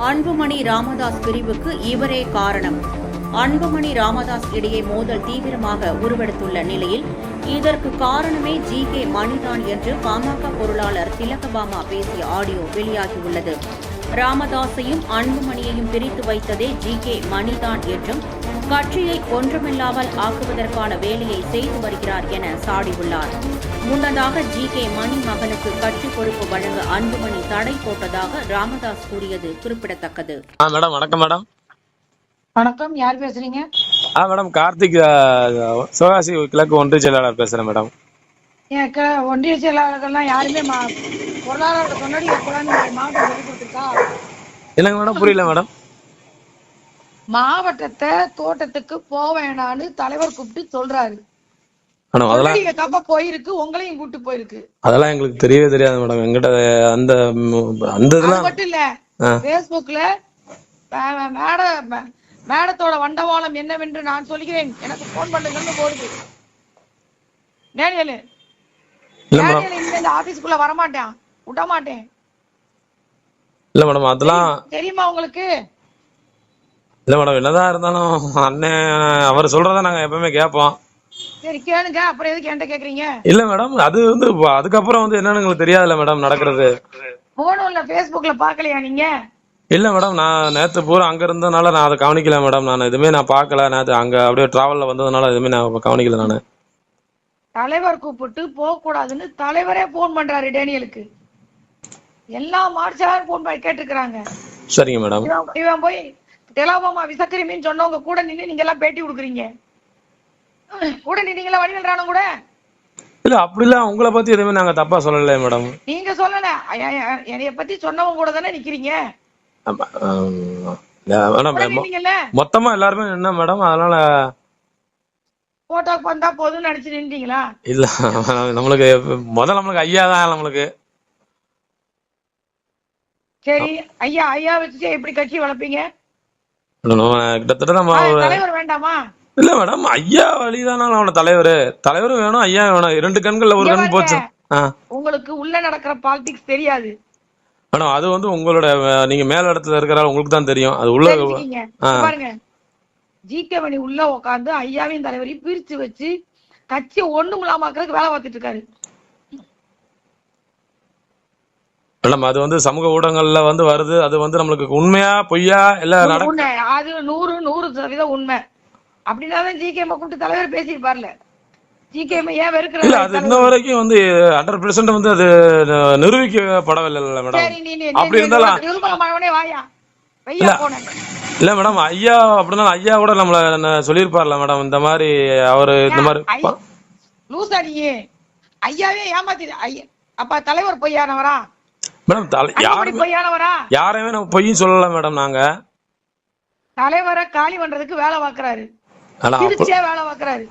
அன்புமணி ராமதாஸ் பிரிவுக்கு இவரே காரணம். அன்புமணி ராமதாஸ் இடையே மோதல் தீவிரமாக உருவெடுத்துள்ள நிலையில் இதற்கு காரணமே ஜி. கே. மணிதான் என்று பாமக பொருளாளர் திலகபாமா பேசிய ஆடியோ வெளியாகியுள்ளது. ராமதாஸையும் அன்புமணியையும் பிரித்து வைத்ததே ஜி. கே. மணிதான் என்றும் கட்சியை ஒன்றுமில்லாமல் ஆக்குவதற்கான வேலையை செய்து வருகிறார் என சாடியுள்ளார். முன்னதாக ஜி. கே. மணி மகனுக்கு கட்சி பொறுப்பு வழங்க அன்புமணி தடை போட்டதாக ராமதாஸ் கூறியது குறிப்பிடத்தக்கது. மேடம் வணக்கம் மேடம். வணக்கம் யார் பேசுறீங்க? ஆ மேடம் கார்த்திக் சிவகாசி கிழக்கு ஒன்றிய செயலாளர் பேசுறேன் மேடம். எனக்கு ஒன்றிய செயலாளர்கள்லாம் யாருமே மா- பொருளாதார எப்படான்னு மாவட்டம் என்னங்க மேடம் புரியல மேடம். மாவட்டத்தை தோட்டத்துக்கு போக வேணான்னு தலைவர் கூப்பிட்டு சொல்றாரு. மேடம் போயிருக்கு உங்களையும் கூப்பிட்டு போயிருக்கு. அதெல்லாம் எங்களுக்கு தெரியவே தெரியாது மேடம். எங்கிட்ட அந்த அந்த இதெல்லாம் மட்டும் இல்ல. பேஸ்புக்ல மே- மேட மே- மேடத்தோட வண்டவாளம் என்னவென்று நான் சொல்கிறேன். எனக்கு போன் பண்ணுங்கன்னு போடுது டேனியல் இல்ல மேடம். டேனியல் இனிமே இந்த ஆபீஸ்க்குள்ள வரமாட்டேன். விட மாட்டேன் இல்ல மேடம் அதெல்லாம் தெரியுமா உங்களுக்கு? இல்ல மேடம் என்னதான் இருந்தாலும் அண்ணன் அவர் சொல்றத நாங்க எப்பவுமே கேட்போம். சரி கேளுங்க அப்புறம் எதுக்கு என்கிட்ட கேக்குறீங்க? இல்ல மேடம் அது வந்து இப்ப அதுக்கப்புறம் வந்து என்னன்னு எங்களுக்கு தெரியாதுல்ல மேடம் நடக்கிறது. போனும் இல்ல பேஸ்புக்ல பாக்கலையா நீங்க? இல்ல மேடம் நான் நேத்து பூரா அங்க இருந்ததுனால நான் அதை கவனிக்கல மேடம். நான் எதுவுமே நான் பார்க்கல. நேத்து அங்க அப்படியே டிராவல்ல வந்ததுனால எதுவுமே நான் கவனிக்கல நானு. தலைவர் கூப்பிட்டு போக கூடாதுன்னு தலைவரே போன் பண்றாரு டேனியலுக்கு. எல்லா மார்ச்சாரும் போன் பண்ணி கேட்டிருக்கிறாங்க. சரிங்க மேடம். இவன் போய் தெலாபாமா விசக்கிரிமின்னு சொன்னவங்க கூட நின்னு நீங்க எல்லாம் பேட்டி கொடுக்குறீங்க. கூட நின்னீங்களா வடிவேல் ராணம் கூட? இல்ல அப்படிலாம் உங்களை பத்தி எதுவுமே நாங்க தப்பா சொல்லலையே மேடம். நீங்க சொல்லல. என்னைய பத்தி சொன்னவங்க கூட தானே நிக்கிறீங்க? மொத்தமா எல்லாருமே என்ன மேடம். அதனால போட்டோ வந்தா போதும்னு நினைச்சு நின்றீங்களா? இல்ல நம்மளுக்கு முதல்ல நம்மளுக்கு ஐயா தான் நம்மளுக்கு. சரி ஐயா ஐயா வச்சுட்டு எப்படி கட்சி வளர்ப்பீங்க? நம்ம கிட்டத்தட்ட நம்ம இல்ல மேடம் ஐயா வழிதானே? அவன தலைவர். தலைவரும் வேணும் ஐயா வேணும். ரெண்டு கண்கள்ல ஒரு கண் போச்சு. உங்களுக்கு உள்ள நடக்கிற பாலிடிக்ஸ் தெரியாது. மேடம் அது வந்து உங்களோட நீங்க மேல இடத்துல இருக்கிற உங்களுக்கு தான் தெரியும். அது உள்ள. பாருங்க. ஜிகே மணி உள்ள உட்காந்து ஐயாவையும் தலைவரையும் பிரிச்சு வச்சு கட்சியை ஒண்ணும் இல்லாமக்கிறதுக்கு வேலை பார்த்துட்டு இருக்காரு. மேடம் அது வந்து சமூக ஊடகங்கள்ல வந்து வருது. அது வந்து நம்மளுக்கு உண்மையா பொய்யா இல்ல நட உண்மை. அது நூறு நூறு சதவீதம் உண்மை. அப்படின்னா தான் ஜிகே கூப்பிட்டு தலைவர் பேசியிருப்பார்ல இல்ல அது இன்ன வரைக்கும் வந்து ஹண்ட்ரட் பெர்சென்ட் வந்து அது நிரூபிக்கப்படவில்லை மேடம் அப்படி இருந்தாலும் இல்ல. மேடம் ஐயா அப்படின்னா ஐயா கூட நம்மள சொல்லியிருப்பார்ல மேடம் இந்த மாதிரி அவரு இந்த மாதிரி ப- லூசா நீ. ஐயாவே ஏமாத்தி ஐயா அப்ப தலைவர் பொய்யானவரா? மேடம் யாருமே யாரையுமே நம்ம பொய்யும் சொல்லல மேடம் நாங்க. தலைவரை காலி பண்றதுக்கு வேலை பாக்குறாரு திருச்சியா வேலை பாக்குறாரு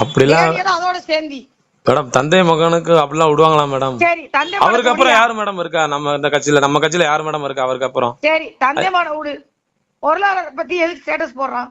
அப்படிலாம் அதோட சேர்ந்தி? மேடம் தந்தை மகனுக்கு அப்படிலாம் விடுவாங்களா மேடம்? அவருக்கு அப்புறம். யாரு மேடம் இருக்கா? நம்ம இந்த கட்சியில நம்ம கட்சியில யாரு மேடம் இருக்கா அவருக்கு அப்புறம்? சரி தந்தை மகனை விடு. பொருளாதார பத்தி எதுக்கு ஸ்டேட்டஸ் போடுறான்?